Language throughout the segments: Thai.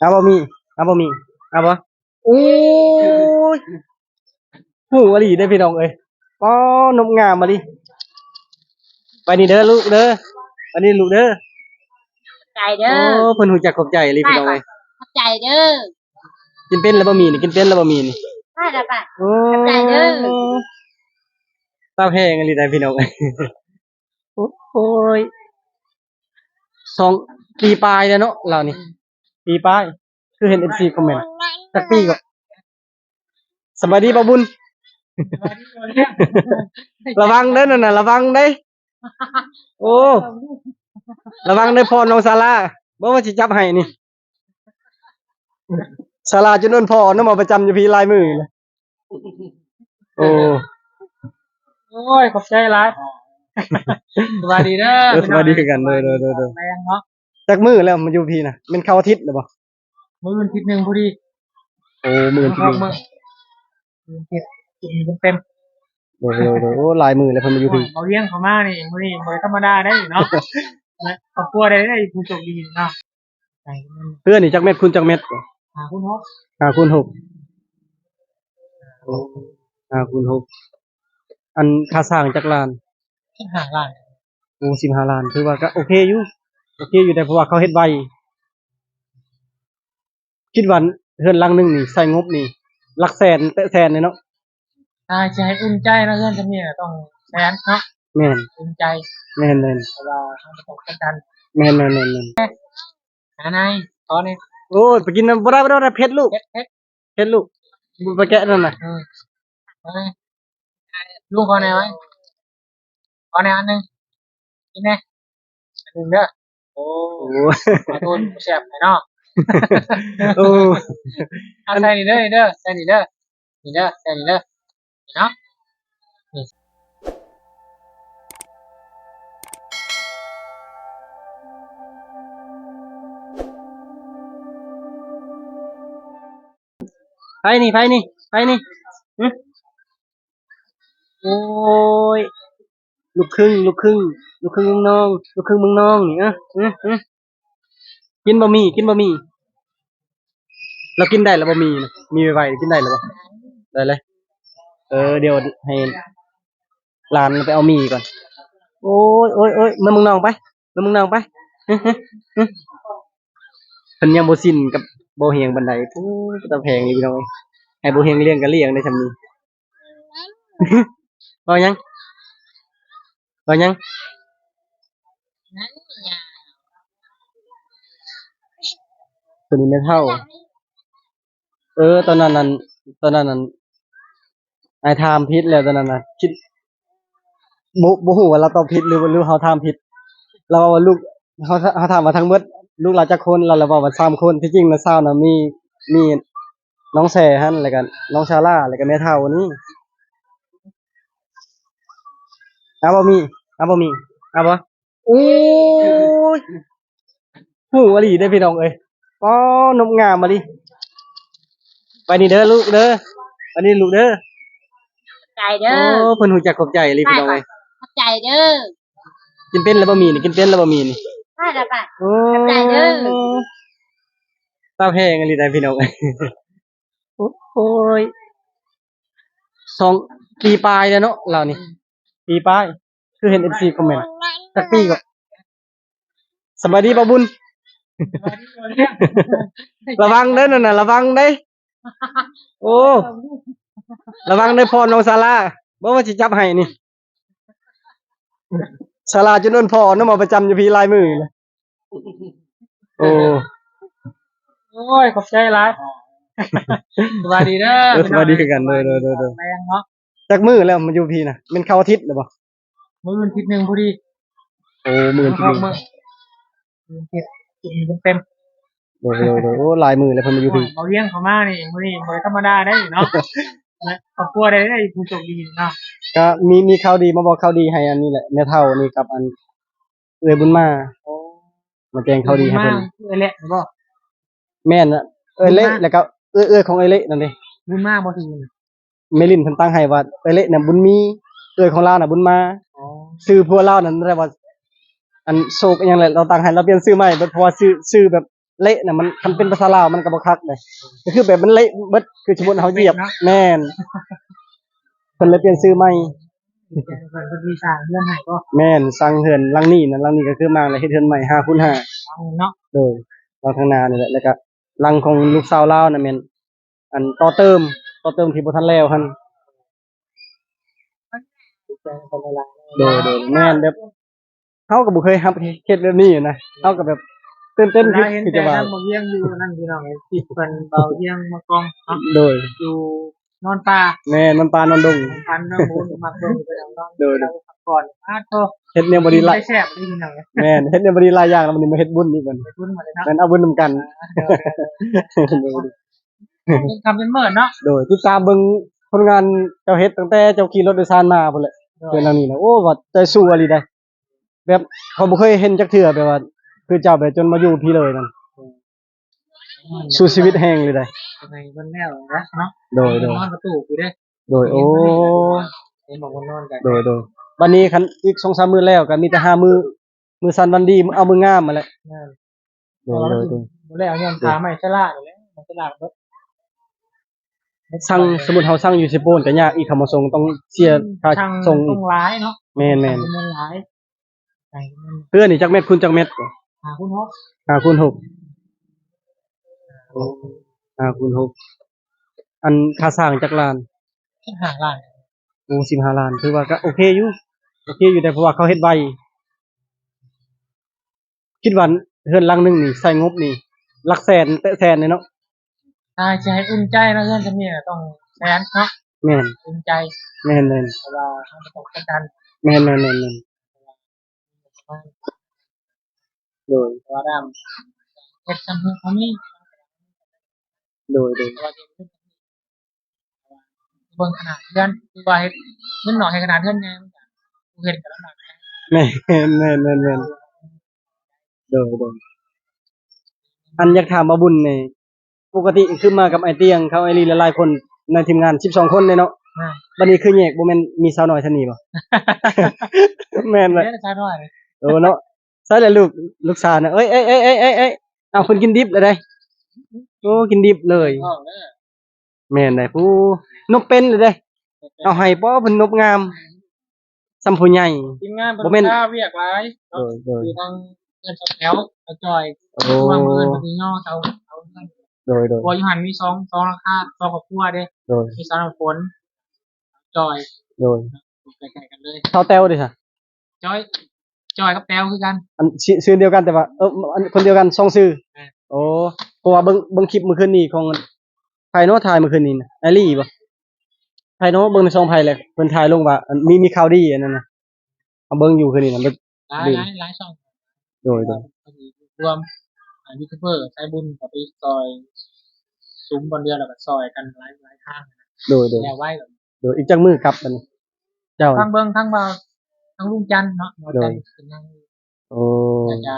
เอาบ่มีเอาบ่มีเอาบ่โอ้ยหูอลีได้อพี่น้องเอ้ยป้อนมงามมาดิไปนี่เด้อลูกเด้อไปนี่ลูกเด้อใจโอ้เด้อเพิ่นหูจักขอบใจเลยพี่น้องเอ้ยใจเด้อกินเป็นแล้วบ่มีนี่กินเป็นแล้วบ่มีนี่ได้ละป่ะโอ้ขอบใจเด้อตาแพงอลีได้อพี่น้องเอ้ยโอ้ยสองปีปลายแล้วเนาะเรานี่ ปีปลาย คือเห็น FC คอมเมนต์สักปีก็สบายดีป่ะบุญ ระวังเด้อนั่นน่ะ ระวังเด้อโอ้ ระวังเด้อพ่อน้องศาลาบ่ว่าสิจับให้นี่ศาลาจนนพ่อน้ำมาประจำอยู่พี่ลายมือเลยโอ้โอ้ยขอบใจหลายสวัสดีเด้อเออสวัสดีคือกันเลยเลยเลยเลยแรงเนาะ จักมือแล้วมันอยู่พี่น่ะเป็นเข้าอาทิตย์หรือเปล่ามื้อวันทิศหนึ่งพอดีโอ้มือที่มื้นี่มื้อมื้อทิศกินเต็มโอ้โหโอ้โหลายมือแล้วเพิ่นมาอยู่พี่ๆเอาเลี้ยงเขามานี่มื้อนี้บ่ธรรมดาได้เนาะนะครอบครัวได้ได้ผู้โชคดีเนาะใจมันเพื่อนนี่จักเม็ดคุณจักเม็ดหาคุณฮกห้าคูณหกโอ้ห้าคูณหกอันค่าสร้างจักรลานหาล้านโอ้สิบห้าล้านถือว่าก็โอเคอยู่ โอเคอยู่แต่เพราะว่าเขาเฮ็ดไวคิดว่าเฮือนหลังหนึงนี่ใส่งบนี่หลักแสนแตะแสนเลยเนาะถ้าจะให้อุ่นใจนะเพื่อนจะมีน่ะต้องแสนเนาะแม่นอุ่นใจแม่นแม่นเพราะว่าเราประสบกันแม่นแม่นแม่นแม่นหานายตอนนี้โอ้ยไปกินน้ำบ่ได้บ่ได้บ่ได้เผ็ดลูกเฮ็ดเฮ็ดเผ็ดลูกบ่ไปแกะนั่นน่ะเออเอ้ยลุงขอแนวไหมขอแนวอันหนึงกินแน่อันหนึงเด้อ โอ้โอ้ขอโทษแซ่บหน่อยเนาะโอ้เอาใส่นี่เด้อนี่เด้อใส่นี่เด้อนี่เด้อใส่นี่เด้อนี่เนาะไปนี่ไปนี่ไปนี่หึโอ้ย ลูกครึ่ง ลูกครึ่ง ลูกครึ่งเมืองนอง ลูกครึ่งเมืองนองนี่เอะเอะเอะกินบะหมี่กินบะหมี่เรากินได้แล้วบะหมี่นะมีไวๆกินได้หรือเปล่าได้เลย เออ เดี๋ยวให้หลานไปเอาหมี่ก่อน โอ้ยโอ้ยโอ้ยมาเมึงนองไปมาเมึงนองไปฮึฮึฮึเพิ่นยังบ่สิ้นกับบ่เฮียงบันไดโอ้ยตะแพงนี่พี่น้องเอ้ยให้บ่เฮียงเลี้ยงก็เลี้ยงได้ซำนี้ว่ายัง ว่ายังนั่นอย่าตัวนี้ไม่เท่า เออ ตอนนั้นนั้นตอนนั้นนั้นไอ้ทามผิดแล้วตอนนั้นน่ะคิดบ่บ่ฮู้ว่าเราตอบผิดหรือว่าหรือเฮาทามผิดเราว่าลูกเฮาเฮาถามว่าทั้งหมดลูกเราจักคนเราเลยบอกว่า3คนที่จริงแล้วซานะมีมีน้องแซ่หั่นแล้วก็น้องชาล่าแล้วก็แม่เฒ่านี่เอาบ่มี เอาบ่มีเอาบ่โอ้ยหูอลีได้อพี่น้องเอ้ยป้อนมงามมาดิไปนี่เด้อลูกเด้อไปนี่ลูกเด้อใจโอ้เด้อเพิ่นหูจักขอบใจเลยพี่น้องเอ้ยใจเด้อกินเป็นแล้วบ่มีนี่กินเป็นแล้วบ่มีนี่ได้ละป่ะ โอ้ขอบใจเด้อตาแพงอลีได้อพี่น้องเอ้ยโอ้ยสองปีปลายแล้วเนาะเรานี่ปีปลาย คือเห็น FC คอมเมนต์สักปีก็สบายดีป่ะบุญ ระวังเด้อนั่นน่ะระวังเด้อโอ้ ระวังเด้อพ่อน้องศาลาบ่ว่าสิจับให้นี่ศาลาจนนพ่อน้ำมาประจำอยู่พี่ลายมือเลยโอ้โอ้ยขอบใจหลายสวัสดีเด้อเออสวัสดีคือกันเลยเลยเลยเลยแรงเนาะจักมือแล้วมันอยู่พี่น่ะเป็นเข้าอาทิตย์หรือเปล่า มื้อวันทิศหนึ่งพอดีโอ้มือที่มื้นี่มื้อมื้อทิศกินเต็มโอ้โหโอ้โหลายมือแล้วเพิ่นมาอยู่พี่เอาเลี้ยงเขามานี่มื้อนี้บ่ธรรมดาได้เนาะนะครอบครัวได้ได้ผู้โชคดีเนาะก็มีมีข่าวดีมาบอกข่าวดีให้อันนี้แหละแม่เฒ่านี่กับอันเอ้ยบุญมามาแจ้งข่าวดีให้เพิ่นเอ้ยแหละบ่แม่นน่ะเอ้ยเละแล้วก็เอ้ยเอ้ยของเอ้ยเละนั่นเด้บุญมากบ่ถึงเมลินเพิ่นตั้งให้ว่าเอ้ยเละน่ะบุญมีเอ้ยของเราน่ะบุญมา อ๋อชื่อพวกเรานั่นเรียกว่า อันโศกอหยังแหละเราตั้งให้เราเปลี่ยนชื่อใหม่เพราะว่าชื่อชื่อแบบเละน่ะมันคันเป็นภาษาลาวมันก็บ่คักเลยก็คือแบบมันเละเบิดคือสมมุติเฮาเหยียบแม่นเพิ่นเลยเปลี่ยนชื่อใหม่เพิ่นเพิ่นมีสร้างเรื่องให้ก็แม่นสร้างเฮือนหลังนี้นั่นหลังนี้ก็คือมาแล้วเฮ็ดเฮือนใหม่5คูณ5เอาเนาะโดยหลังข้างหน้านี่แหละแล้วก็หลังของลูกสาวลาวน่ะแม่นอันต่อเติมต่อเติมที่บ่ทันแล้วหั่น ใจคนละลายโดยโดยแม่นแบบเฮาก็บ่เคยรับเฮ็ดแบบนี้นะเฮาก็แบบตื่นเต้นเห็ที่นที่แต่จะว่าทางบ่เยี่ยงอยู่นั่นพี่น้องไอ้ที่เพิ่นเบาเยี่ยงมากองเนาะโดยอยู่นอนป่าแม่นมันปานอนดงพันเรื่องมูลมาเบิ่งไปแล้วนอนโดยเราพักก่อนอ้าโตเฮ็ดแนวบ่ดีหลายได้แซ่บได้พี่น้องเอ้ยแม่นเฮ็ดแนวบ่ดีหลายอย่างแล้วมันนี่มาเฮ็ดบุญอีกมันไปพุ่นมาเลยเนาะแม่นเอาบุญนํกันทำเป็นเมินเนาะโดยติดตามเบิ่งผลงานเจ้าเฮ็ดตั้งแต่เจ้าขี่รถโดยสารมาพุ่นแหละ เดือนนี้นะโอ้ว่าใจสู้อะลีได้ แบบเขาบ่เคยเห็นจักเทื่อแบบว่า คือเจ้าแบบจนมาอยู่พี่เลยนั่นสู้ชีวิตแห่งเลยได้ ในวันแล้วนะเนาะโดยโดยนอนประตูอยู่เด้โดยโอ้เห็นบอกว่านอนกันโดยโดยวันนี้คันอีก2-3มื้อแล้วก็มีแต่ห้ามื้อมื้อสันวันดีเอามื้องามมาแหละนั่นโดยโดยโดยบ่แล้วย้อนขาใหม่ฉลาดเลยมันฉลาดเบิด สั่งสมมุติเฮาสั่งอยู่สิโปนก็ยากอีกคำมาส่งต้องเสียค่าช่างส่งตอีรกงร้ายเนาะแม่นแม่นมันร้ายใส่มันเพื่อนนี่จักเม็ดคุณจักเม็ดหาคุณฮอกห้าคูณหกห้าคูณหกอันค่าสร้างจักรลานหาล้านโอ้สิบห้าล้านคือว่าก็โอเคอยู่โอเคอยู่แต่เพราะว่าเขาเฮ็ดใบคิดว่าเฮือนหลังหนึงนี่ใส่งบนี่หลักแสนแต่แสนเลยเนาะ ถ้าจะให้อุ่นใจนะเพื่อนจะมีต้องแสนเนาะแม่นอุ่นใจแม่นแม่นเวลาเขาจะต้องกัน แม่นแม่นแม่นแม่นโดยว่าดำเฮ็ดจำเพื่อเขามีโดยโดยว่าจะขึ้นเบิ่งขนาดเพื่อนคือว่าเฮ็ดเงินหน่อยให้ขนาดเพื่อนไงมันก็เห็นกันแล้วหนักแม่นแม่นแม่นแม่นโดยโดยอันอยากถามว่าบุญนี่ ปกติคือมากับไอเตียงเขาไอรีหลายๆคนในทีมงาน12คนเลยเนาะอ่าบัดนี้คือแยกบ่แม่นมีสาวน้อยเท่านี้บ่แม่นเฮ้บ่ยชาหน่อยเลยโอ้เนาะใส่แล้วลูกลูกสาวน่ะเอ้ยเอ้ยเอ้ยเอ้ยเอ้ยเอ้ยเอาเพิ่นกินดิบเลยได้โอ้กินดิบเลยห้องเด้อแม่นได้ผู้นกเป็นเลยเด้เอาให้บ่เพิ่นนกงามซ้ำผู้ใหญ่ทีมงานบ่แม่นข้าเวียกหลายโดยโดยคือทางเงินแถวเอาจอยโอ้วางมือปฏิย่อเอาเอา โดยโดยบัวยูหันมีสองสองราคาสองครอบครัวเด้โดยมีสามฝนจอย โดยใกล้ๆกันเลยเท่าแต้วเด้ซะจอย จอยกับแต้วคือกัน อันชื่อชื่อเดียวกันแต่ว่าเอออันคนเดียวกันสองชื่อเออโอ้เพราะว่าเบิ่งเบิ่งคลิปเมื่อคืนนี้ของไผโนถ่ายเมื่อคืนนี้น่ะไอลี่บ่ไผโนเบิ่งในช่องไผเลยเพิ่นถ่ายลงว่าอันมีมีข่าวดีอันนั้นน่ะเอาเบิ่งอยู่คืนนี้น่ะหลายดีหลายหลายช่องโดยโดยรวมอ่ายูทูบเบอร์ใช้บุญกับไปซอย ซุ้มบนเรือแล้วก็ซอยกันหลายหลายทางโดยโดยแล้วไว้แบบโดยอีกจังมือกลับมันเจ้าทั้งเบิ้งทั้งเบาทั้งลุงจันทร์เนาะเราจันทร์คือนั่งโอ้อยากจะ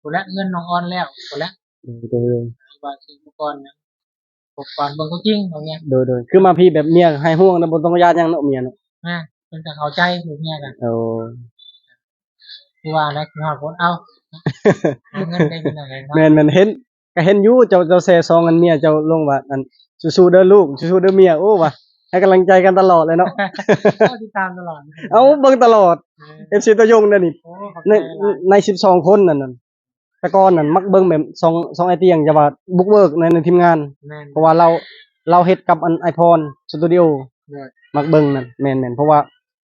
คนละเงินน้องออนแล้วคนละโดยโดยว่าซื้ออุปกรณ์นะอุปกรณ์เบิ้งเขาจริงตรงเนี้ยโดยโดยคือมาพี่แบบเมียให้ห่วงนะบนต้องญาติยังเนาะเมียเนาะนะเป็นแต่เข้าใจถูกเนี่ยกันโอ้คือว่าแล้วคือหาคนเอาเอาเงินได้เป็นอะไรเนาะแม่นแม่นเห็น ก็เห็นอยู่เจ้าเจ้าแซ่ซองกันเมียเจ้าลงว่าอันสู้ๆเด้อลูกสู้ๆเด้อเมียโอ้ว่ะให้กำลังใจกันตลอดเลยเนาะก็ติดตามตลอดเอาเบิ่งตลอดเออ FC ตัวยงเด้อนี่โอ้ขอบในใจหลายใน12คนนั่นน่ะแต่ก่อนนั่นมักเบิ่งแบบซองซองไอเตียงจะว่าบุกเบิกในในทีมงานแม่นเพราะว่าเราเราเฮ็ดกับอันไอพรสตูดิโอด้วยมักเบิ่งนั่นแม่นๆเพราะว่า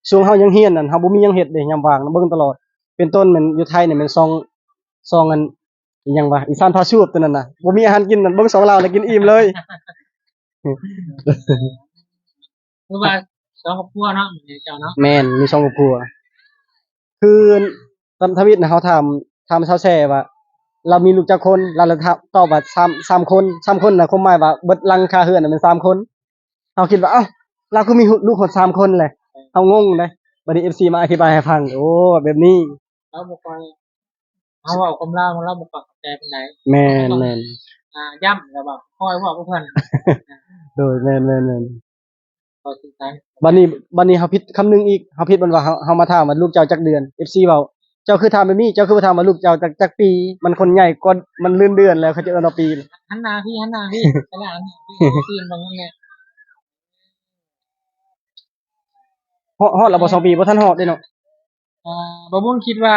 ช่วงเฮายังเฮียนนั่นเฮาบ่มีหยังเฮ็ดเด้ยามว่างนะเบิ่งตลอด เป็นต้นแม่นอยู่ไทยนี่แม่นซองซองอันอิห ยังว่าอีสานพาชูบตัวนั้นน่ะบ่มีอาหารกินนั่นเบิ่งสองลาวน่ะกินอิ่มเลยคือว่าสองครอบครัวเนาะเหมือนเจ้าเนาะแม่นมีสองครอบครัว คือตามทวิตนะเฮาถามถามชาวแซ่ว่า เรามีลูกจักคนเราเลยตอบว่า3 3คน3คนน่ะความหมายว่าเบิดหลังคาเฮือนน่ะเป็น3คนเฮาคิดว่าเอ้าเราก็มีลูกคนสามคนแหละเฮางงเด้บัดนี้ FC มาอธิบายให้ฟังโอ้แบบนี้เราบอกว่า เอาเว่าความเล่าเราบอกปักใจเป็นไหนแม่นแม่นอ่าย่ำแล้วแบบคอยเว่าเพื่อนโดยแม่นแม่นแม่นพอสุดท้ายบัดนี้บัดนี้เฮาผิดคำหนึงอีกเฮาผิดมันว่าเฮาเฮามาถามว่าลูกเจ้าจักเดือน FC เว้าเจ้าคือทำแบบนี้เจ้าคือบ่ทำมาลูกเจ้าจากจากปี มันคนใหญ่กว่ามันลื่นเดือนแล้วเขาจะเอาปีหันหน้าพี่หันหน้าพี่ขนาดนี้พี่บางเนี่ยฮอดฮอดแล้วบ่สองปีบ่ทันฮอดเด้เนาะอ่าบ่บุญคิดว่า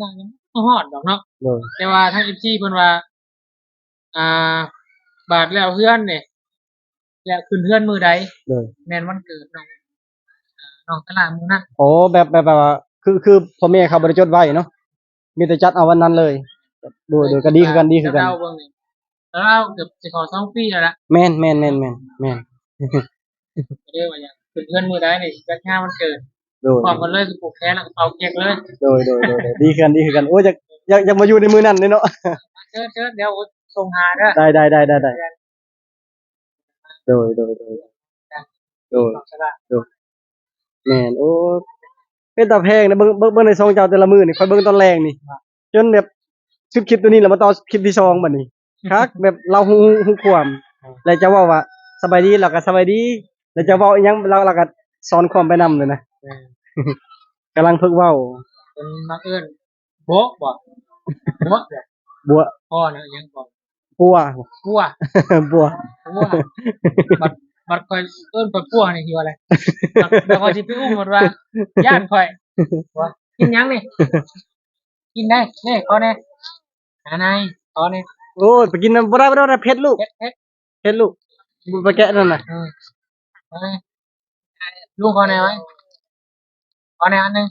น่าจะ บ่ฮอดดอกเนาะโดยแต่ว่าทาง FC เพิ่นว่า อ่า บาทแล้วเพื่อนเนี่ยแล้วขึ้นเพื่อนมือใดโดยแม่นวันเกิดน้องอ่าน้องตลาดมือนั้นโอ้แบบแบบแบบว่าคือคือพ่อแม่เขาบ่ได้จดไว้เนาะมีแต่จัดเอาวันนั้นเลยโดยโดยก็ดีคือกันดีคือกันแล้วเราเบิ่งนี่แล้วเราเกือบสิขอสองปีแล้วล่ะแม่นแม่นแม่นแม่นแม่น ก็เรียกว่าอย่างขึ้นเพื่อนมือใดนี่จัดงานวันเกิด โดยพร้อมกันเลยสิปลูกแขนแล้วก็เป่าเค้กเลยโดยโดยโดยโดยดีคือกันดีคือกันโอ้ยอยากอยากอยากมาอยู่ในมือนั้นเลยเนาะเชิญเชิญเดี๋ยวส่งหาเด้อได้ได้ได้ได้ได้โดยโดยโดยโดยน้องตลาดแม่นโอ้เป็นตาแพงนะเบิ่งเบิ่งเบิ่งในซองเจ้าแต่ละมื้อนี่ค่อยเบิ่งตอนแรกนี่จนแบบชุดคลิปตัวนี้แล้วมาต่อคลิปที่ซองบัดนี้คักแบบเราฮู้ฮู้ความแล้วจะเว้าว่าสบายดีเราก็สบายดีแล้วจะเว้าอีหยังเราเราก็สอนความไปนํเลยนะเออ กำลังฝึกเว้าเป็นมักเอิ้นโบ๊ะบ่โบ๊ะเนี่ยบัวพ่อเนาะยังบอกปัวปัวบัวปัวบัดบัดคอยเอิ้นคอยปัวนี่คืออะไรบัดบัดคอยสิไปอุ้มหมดว่าย่านคอยว่ากินหยังนี่กินได้นี่ขอแน่หานายขอแน่โอ้ยไปกินน้ำบ่ได้บ่ได้บ่ได้เผ็ดลูกเฮ็ดเฮ็ดเผ็ดลูกบ่ไปแกะนั่นน่ะเออเอาไงลุงขอแน่ไว้ ขอแน่อันหนึง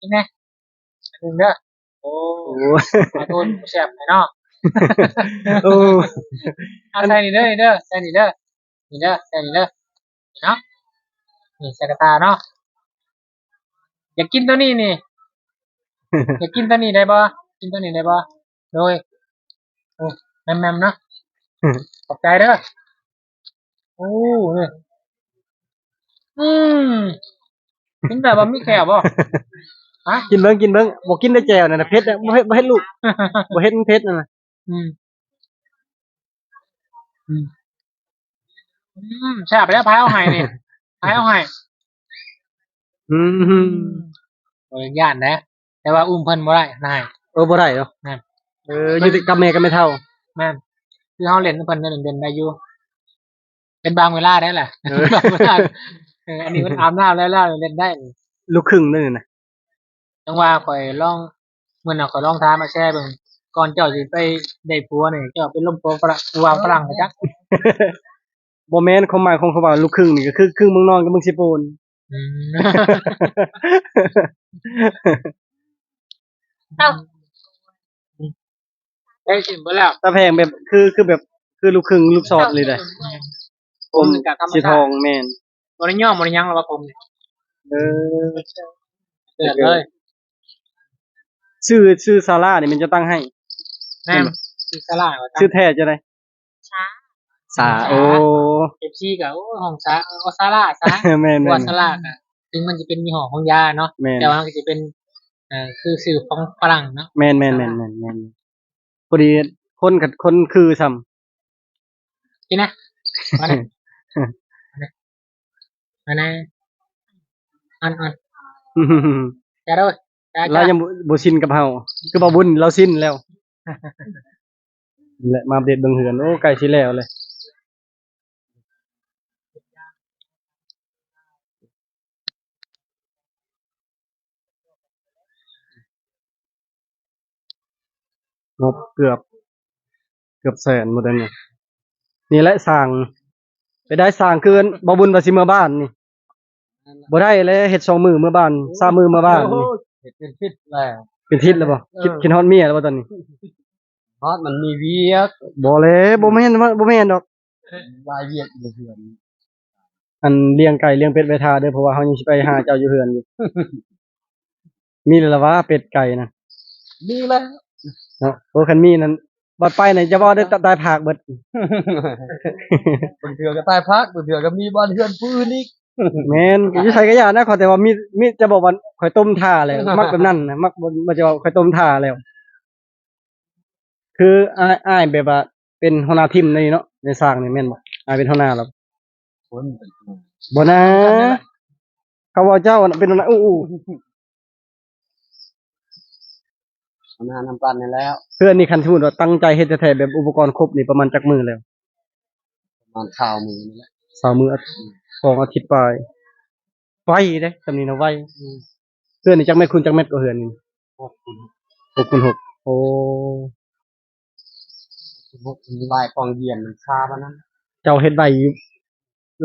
กินแน่อันหนึงเด้อโอ้โอ้ขอโทษแซ่บไปเนาะโอ้เอาใส่นี่เด้อนี่เด้อใส่นี่เด้อนี่เด้อใส่นี่เด้อนี่เนาะนี่ใส่กระตาเนาะอยากกินตัวนี้นี่อยากกินตัวนี้ได้บ่กินตัวนี้ได้บ่โดยโอ้แมมๆเนาะขอบใจเด้อโอ้นี่อืม กินแบบว่ามีแขวบ่ฮะกินเบิ่งกินเบิ่งบ่กินได้แจ่วนั่นน่ะเผ็ดน่ะบ่เฮ็ดบ่เฮ็ดลูกบ่เฮ็ดมันเผ็ดนั่นน่ะอืมอืมอืมแซ่บไปแล้วพายเอาให้นี่พายเอาให้อืมโอ้ยย่านนะแต่ว่าอุ้มเพิ่นบ่ได้นายเออบ่ได้เนาะแม่นเอออยู่แต่กับแม่กับแม่เฒ่าแม่นคือเฮาเล่นกับเพิ่นเล่นเด่นได้อยู่เป็นบางเวลาได้แหละเออบางเวลาเอออันนี้มันอาบน้ำแล้วแล้วเล่นได้นี่ลูกครึ่งนั่นน่ะจังว่าข่อยลองมื้อน่ะข่อยลองท้ามาแชร์เบิ่งก่อนเจ้าสิไปได้ผัวนี่เจ้าเป็นลมผัวฝรั่งผัวฝรั่งไปจักบ่แม่นความหมายของเขาว่าลูกครึ่งนี่ก็คือครึ่งเมืองนอกกับเมืองสิโปนอืมเอ้าได้ชิมไปแล้วตาแพงแบบคือคือแบบคือลูกครึ่งลูกสอดเลยได้ผมนี่ก็ธรรมสีชาติทองแม่น บริย่อมบริยังหรอว่าผมนี่เออเดือดเลยชื่อชื่อซาร่านี่มันจะตั้งให้แม่ซีซาร่าว่าชื่อแท้จะได้ช้าสาโอ้เอฟซีกับห้องซาเอาซาร่าซะแม่นเพราะแม่ว่านซาร่าอะถึงมันจะเป็นยี่ห้อของยาเนาะแม่นแต่ว่ามันก็จะเป็นเอ่อคือสื่อของฝรั่งเนาะแม่นแม่นแม่นแม่นแม่นพอดีคนกับคนคือซ้ำกินนะ มาเนี่ยมาเนี่ยอันอันจะได้จะเราจะยังบ่บ่ชินกับเฮาคือบ่บุญเราชินแล้วและมาอัปเดตเบิ่งเหือนโอ้ใกล้สิแล้วเลยงบเกือบ เกือบแสนหมดแล้วเนี่ยนี่แหละสร้าง ไปได้สร้างเกินบ่บุญว่าสิเมื่อบ้านนี่บ่ได้เลยเฮ็ดสองมือเมื่อบ้านสามมือเมื่อบ้านนี่เป็นพิษแล้วเป็นทิศแล้วบ่คิดคิดฮอดเมียแล้วบ่ตอนนี้เพราะมันมีเวียกบ่เลยบ่แม่นว่าบ่แม่นดอกวายเวียกอยู่เพื่อนอันเลี้ยงไก่เลี้ยงเป็ดไว้ทาเด้อเพราะว่าเฮายังสิไปหาเจ้าอยู่เฮือนอยู่มีแล้วล่ะวะเป็ดไก่นั่นดีแล้วเนาะโอ้คันมีนั่น บัดไปนั่นจะบ่ได้ตายผากเบิดบางเถื่อก็ตายพักบางเถื่อก็มีบ้านเพื่อนปืนอีกแม่นอยู่ไสก็ย่านะขอแต่ว่ามีมีจะบอกว่าข่อยต้มท่าแล้วมักแบบนั้นนะมักบ่บ่จะว่าข่อยต้มท่าแล้ว คืออ้ายอ้ายแบบว่าเป็นหัวหน้าทีมในเนาะในสร้างนี่แม่นบ่อ้ายเป็นหัวหน้าแล้วคนบ่นะเขาว่าเจ้าน่ะเป็นหัวหน้าอู้อู้ มานำกันนี่แล้ว เพื่อนนี่คันสมมุติว่าตั้งใจเฮ็ดแท้ๆแบบอุปกรณ์ครบนี่ประมาณจักมือแล้วประมาณข่าวมือนี่แหละสามมืออาทิตย์สองอาทิตย์ไปไวเด้สำนี้นะไวเพื่อนนี่จักเม็ดคุณจักเม็ดก็เฮือนนี่พวกคุณหกคูณหกโอ้พวกคุณลายกองเยียนมันคาบ้านนั้นเจ้าเฮ็ดใบอยู่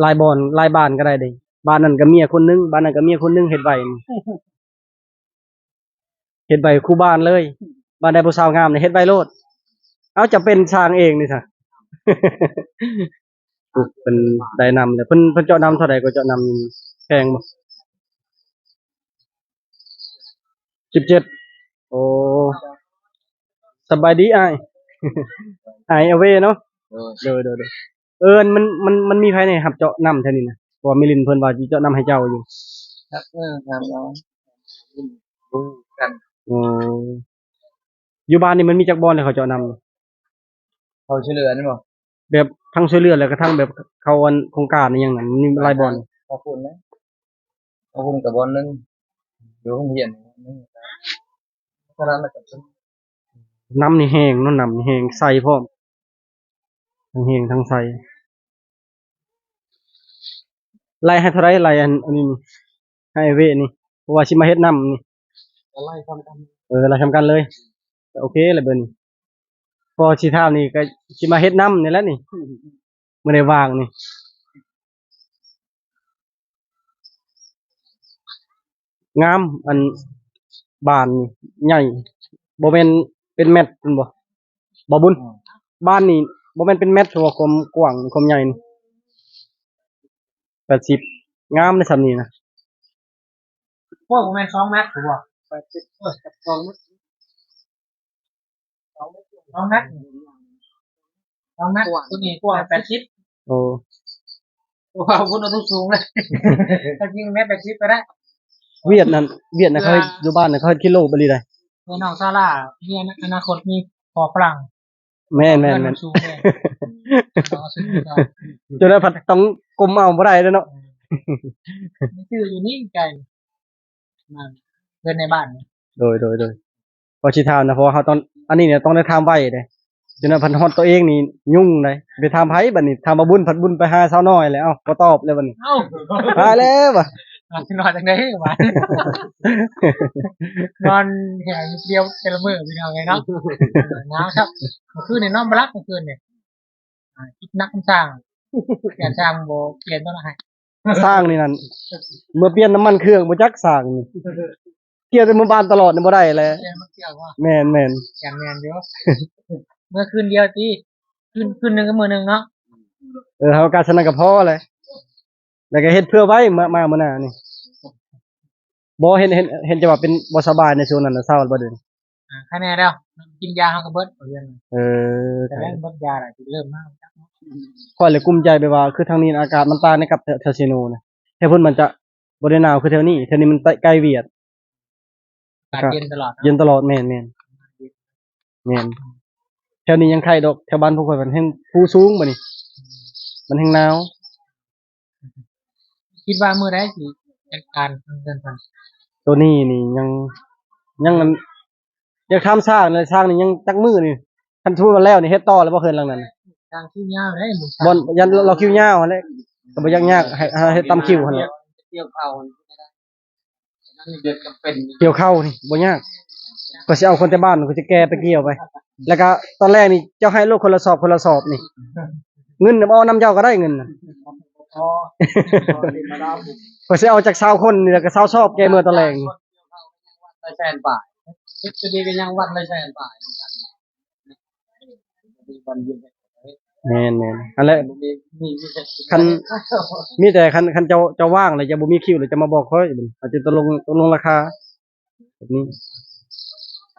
ลายบอนลายบ้านก็ได้เด้บ้านนั้นก็เมียคนนึงบ้านนั้นก็เมียคนนึงเฮ็ดใบนี่ เฮ็ดใบคู่บ้านเลยบ้านใดผู้สาวงามนี่เฮ็ดใบโลด เอาจะเป็นช้างเองนี่ซะเป็นได้นำเลยเพิ่นเพิ่นเจาะนำเท่าใดก็เจาะนำแพงบ่17โอ้สบายดีไอ้ายอ้ายเอเวเนาะเออเด้อเด้อเด้อเออมันมันมันมีภายในหับเจาะนำเท่านี้นะเพราะว่ามิลินเพิ่นว่าสิเจาะนำให้เจ้าอยู่ครับเออครับเรารู้กัน โอ้อยู่บ้านนี่มันมีจักบอลให้เขาเจาะนำเขาช่วยเหลือนี่บ่แบบทั้งช่วยเหลือแล้วก็ทั้งแบบเขาอันโครงการนี่อยังนั้นมีหลายบอลขอบคุณนะขอบคุณกับบอลนึงอยู่ห้องเรียนนึงก็นั้นแหละกับฉันน้ำนี่แห้งเน้นน้ำนี่แห้งใส่พร้อมทั้งแห้งทั้งใส่ไล่ให้เท่าไรไล่อันอันนี้นี่ให้เวนี่เพราะว่าสิมาเฮ็ดน้ำนี่จะ ไล่ทำกันเออเราทำกันเลยโอเคเลยเบิ่นพอสิท่ามนี่ก็สิมาเฮ็ดน้ำนี่แหล้วนี่ไม่ได้วางนี่งามอันบ้านนี่ใหญ่บ่แม่นเป็นแมตรเป็นบ่บ่บุญบ้านนี่บ่แม่นเป็นแมตรเพราะว่าความกว้างความใหญ่นี่80งามในสำนี้นะพวกผมเป็นสองแม็กผมบ อกแปดสิบเออสองแม็กสองแม็กสองแม็กสองแม็กตัวนี้กว่าแปดสิบโอ้ว้าวคุณเอาทุกสูงเลยถ้าจริงแม็กแปดสิบก็ได้ เวียดนั่นเวียดนะเขาอยู่บ้านนะเขาเฮ็ดกิโลบ่ดีได้เมื่อน้องซาร่ามีอนาคตมีพอฝรั่งแม่นแม่นแม่นจนได้พัดต้องกลมเอาบ่ได้แล้วเนาะนี่คืออยู่นี่ไก่ ลมาเดินในบ้านเนี่ยโดยโดยโดยพอชิทามนะเพราะว่าเขาต้องอันนี้เนี่ยต้องได้ทำไว้เด้จนว่าพันฮอดตัวเองนี่ยุ่งเลยไปทำไผบัดนี้ทำมาบุญผัดบุญไปหาสาวน้อยแล้วเอ้าบ่ตอบเลยบัดนี้เอ้าตายแล้วว่ะนอนนอนจังได๋วะนอนแห่อยู่เดียวแต่ละมื้อพี่น้องไงเนาะนะครับเมื่อคืนเนี่ยนอนบ่หลับเมื่อคืนเนี่ยอ่าคิดนักคำสั่งเปลี่ยนช่างบ่เปลี่ยนตัวละให้สร้างนี่นั่นเมื่อเปลี่ยนน้ำมันเครื่องบ่จักสร้างนี่ เกี่ยวแต่หมู่บ้านตลอดนี่บ่ได้เลยเปลี่ยนมาเกี่ยวว่าแม่นแม่นแกนแมนเดียวเมื่อคืนเดียวตีคืนคืนหนึงก็มื้อหนึงเนาะเออเฮาการสนันกับพ่อเลยแล้วก็เฮ็ดเพื่อไว้มามามื้อหน้านี่บ่เห็นเห็นเห็นจะว่าเป็นบ่สบายในช่วงนั้นน่ะเศร้าบ่เด้ออ่าคะแนนแล้วกินยาเฮาก็เบิดเอาเรื่องเออแต่แล้วเบิดยาน่ะสิเริ่มมาค่อยเลยกลุ้มใจไปว่า คือทางนี้อากาศมันต่างกับแถวเซโนนะแถวพุ่นมันจะบ่ได้หนาวคือแถวนี้แถวนี้มันใกล้เวียด อากาศเย็นตลอดเย็นตลอดแม่นแม่นแม่นแถวนี้ยังไข่ดอกแถวบ้านพวกข่อยมันแห้งภูสูงบ่นี่ มันแห้งหนาวคิดว่ามื้อใดสิจัดการเดินทันตัวนี้นี่ยังยังมันยังทำสร้างเลยสร้างนี่ยังจักมือนี่คันทูมาแล้วนี่เฮ็ดต่อแล้วบ่เคินหลังนั้นทางที่ยาวได้หมู่บ่ยันเราคิวยาวหั่นแหละก็บ่ยากยากให้ให้เฮ็ดตามคิวหั่นแหละเกี่ยวข่าวไม่ได้นั่น เดือดกับเป็นเกี่ยวเข้านี่บ่ยากก็สิเอาคนแต่บ้านก็จะแก้ไปเกี่ยวไป แล้วก็ตอนแรกนี่เจ้าให้ลูกคนละสอบคนละสอบนี่ เงินน่ะบ่เอาน้ำเจ้าก็ได้เงินน่ะ พอก็สิเอาจาก20คนนี่แล้วก็20สอบแก้มื้อตอนแรกนี่ได้แสนบาทเฮ็ดจะดีก็ยังวัดได้แสนบาทมีวันยืน แม่นแม่นอันแหละมีมีมีคันมีแต่คันคันเจ้าเจ้าว่างแล้วจะบ่มีคิวแล้วจะมาบอกค่อยบัดนี้อาจจะตกลงตกลงราคาแบบนี้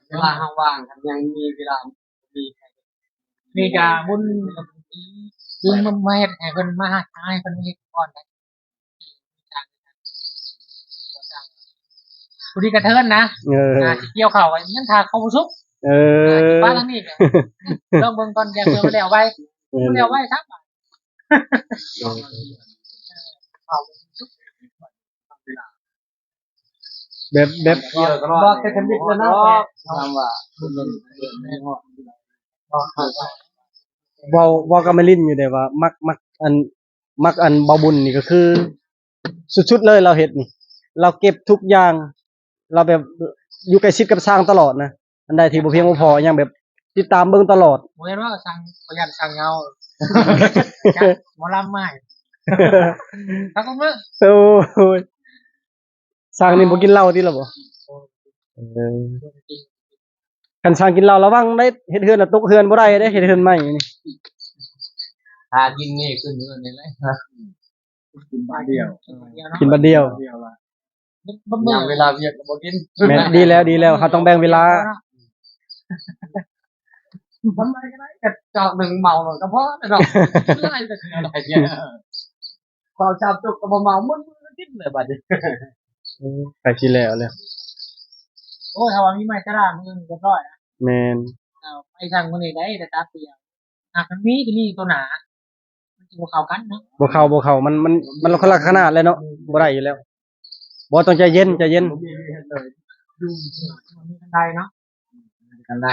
เวลาว่างครับยังมีเวลามีนี่ก็บุญบุญมามาเฮ็ดให้เพิ่นมาหาทางให้เพิ่นมาเฮ็ดก่อนได้ผู้ที่กระเทินนะเอออ่าสิเกี่ยวเข้ากันยังทาเข้าบ่สุกเออบ้านหลังนี้ก็ลองเบิ่งก่อนอย่าเพิ่นบ่ได้เอาไว้ เออบ่ได้เอาไว้ครับแบบแบบเกี่ยวก็รอดบอกแต่ทำบิดแล้วเนาะทำว่าเป็นเป็นไม่ฮอดเว้าเว้ากับแม่ลิ้นอยู่ได้ว่า มักมักอัน มักอันเบาบุญนี่ก็คือ สุดๆเลยเราเฮ็ดนี่เราเก็บทุกอย่าง เราแบบอยู่ใกล้ชิดกับสร้างตลอดนะอันใดที่บ่เพียงบ่พอยังแบบ ติดตามเบิ่งตลอดโมเห็นว่าสั่งประหยัดสั่งเงาหมอลำใหม่ทักก็เมื่อโอ้ยสร้างนี่บ่กินเหล้าติล่ะบ่เออคันสร้างกินเหล้าระวังได้เฮ็ดเฮือนแล้วตกเฮือนบ่ได้เด้เฮ็ดเฮือนใหม่นี่หากินนี่ขึ้นเงินนี่เลยกินบาทเดียวกินบัดเดียวเดียวละบ่ยามเวลาเวียกก็บ่กินแม่นดีแล้วดีแล้วเขาต้องแบ่งเวลา ทำไมก็ได้แต่จอกหนึ่งเมาหน่อยก็พอแต่ดอกอะไรแต่อะไรเนี่ยพอชาบจุกก็บ่เมามึนๆกินเลยบัดนี้ไปสิแล้วแล้วโอ้ยถ้าว่ามีไม้กระดาษมึงเรียบร้อยแม่นเอาไปสั่งคนนี้ได้แต่ตาเปลี่ยวหากมันมีที่นี่ตัวหนามันจะเข้ากันเนาะบ่เข้าบ่เข้ามันมันมันคนละขนาดเลยเนาะบ่ได้อยู่แล้วบ่ต้องใจเย็นใจเย็นดูมันมีกันได้เนาะกันได้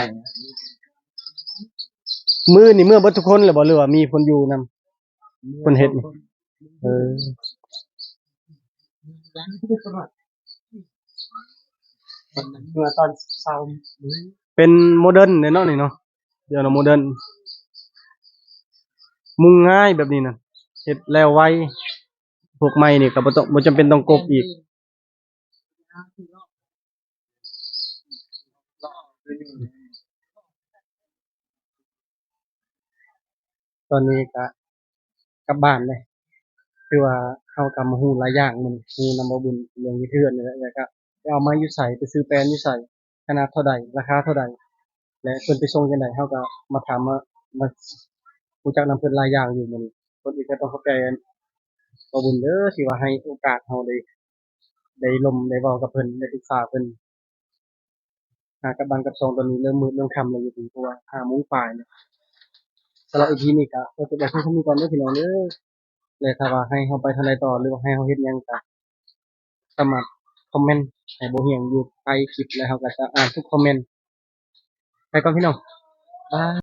มือนี่เมื่อเบิดทุกคนเลยบ่หรือว่ามีคนอยู่นํคนเฮ็ดนี่เออเมื่อตอนเช้าเป็นโมเดิร์นเนี่ยเนาะนี่เนาะเดี๋ยวเนาะโมเดิร์นมุงง่ายแบบนี้น่ะเฮ็ดแล้วไวพวกไม้นี่ก็บ่ต้องบ่จำเป็นต้องกบอีก ตอนนี้ก็กลับบ้านเลยคือว่าเข้ากำมาฮู้หลายอย่างมันคือนำมาบุญเรื่องวิเทือนนี่แหละแล้วก็เอามายู่ใส่ไปซื้อแปลนยู่ใส่ขนาดเท่าใดราคาเท่าใดและเพิ่นไปส่งจังไดเฮาก็มาถามว่ามารู้จักนำเพิ่นหลายอย่างอยู่มื้อนี้คนอีกก็ต้องเข้าใจบ่บุญเด้อที่ว่าให้โอกาสเฮาได้ได้ลมได้ว้ากับเพิ่นได้ปรึกษาเพิ่นหากับบังกับซองตอนนี้เริ่มมืดเริ่มค่ำแล้วอยู่ดีเพราะว่า5โมงปลายแล้ว สำหรับอีพีนี้ก็ก็จะไปให้เขามีก่อนเด้อพี่น้องเด้อเลยถ้าว่าให้เขาไปทางใดต่อหรือว่าให้เขาเฮ็ดหยังก็สามารถคอมเมนต์ให้บ่เฮียงอยู่ใต้คลิปแล้วเขาก็จะอ่านทุกคอมเมนต์ไปก่อนพี่น้องบ๊า